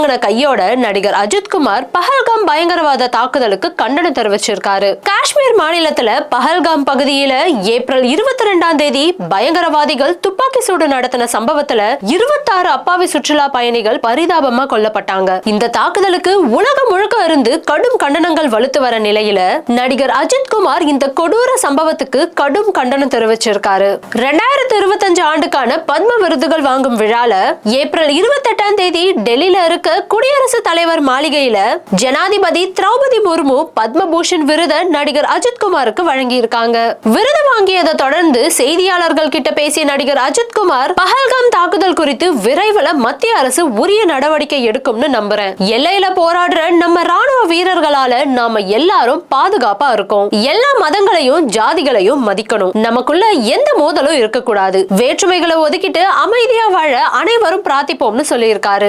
வாங்கின கையோட நடிகர் அஜித்குமார் பஹல்காம் பயங்கரவாத தாக்குதலுக்கு கண்டனம் தெரிவிச்சிருக்காரு. காஷ்மீர் மாநிலத்துல பஹல்காம் பகுதியில ஏப்ரல் இருபத்தி ரெண்டாம் தேதி பயங்கரவாதிகள் துப்பாக்கி சூடு நடத்தின சம்பவத்துல இருபத்தாறு அப்பாவி சுற்றுலா பயணிகள் பரிதாபமா கொல்லப்பட்டாங்க. இந்த தாக்குதலுக்கு உலகம் முழுக்க இருந்து கடும் கண்டனங்கள் வலுத்து வர நிலையில நடிகர் அஜித் குமார் இந்த கொடூர சம்பவத்துக்கு கடும் கண்டனம் தெரிவிச்சிருக்காரு. ரெண்டாயிரத்தி இருபத்தஞ்சு ஆண்டுக்கான பத்ம விருதுகள் வாங்கும் விழால ஏப்ரல் இருபத்தி எட்டாம் தேதி டெல்லியில இருக்க குடியரசுத் தலைவர் மாளிகையில ஜனாதிபதி திரௌபதி முர்மு பத்மபூஷன் விருத நடிகர் அஜித் அஜித்குமாருக்கு வழங்கி இருக்காங்க விருது வாங்கியதை தொடர்ந்து செய்தியாளர்கள் கிட்ட பேசிய நடிகர் அஜித்குமார் பஹல்காம் தாக்குதல் குறித்து விரைவில் மத்திய அரசு உரிய நடவடிக்கை எடுக்கும்னு நம்புறேன். எல்லையில போராடுற நம்ம ராணுவ வீரர்களால நாம எல்லாரும் பாதுகாப்பா இருக்கோம். எல்லா மதங்களையும் ஜாதிகளையும் மதிக்கணும். நமக்குள்ள எந்த மோதலும் இருக்கக்கூடாது. வேற்றுமைகளை ஒதுக்கிட்டு அமைதியா வாழ அனைவரும் பிரார்த்திப்போம்னு சொல்லியிருக்காரு.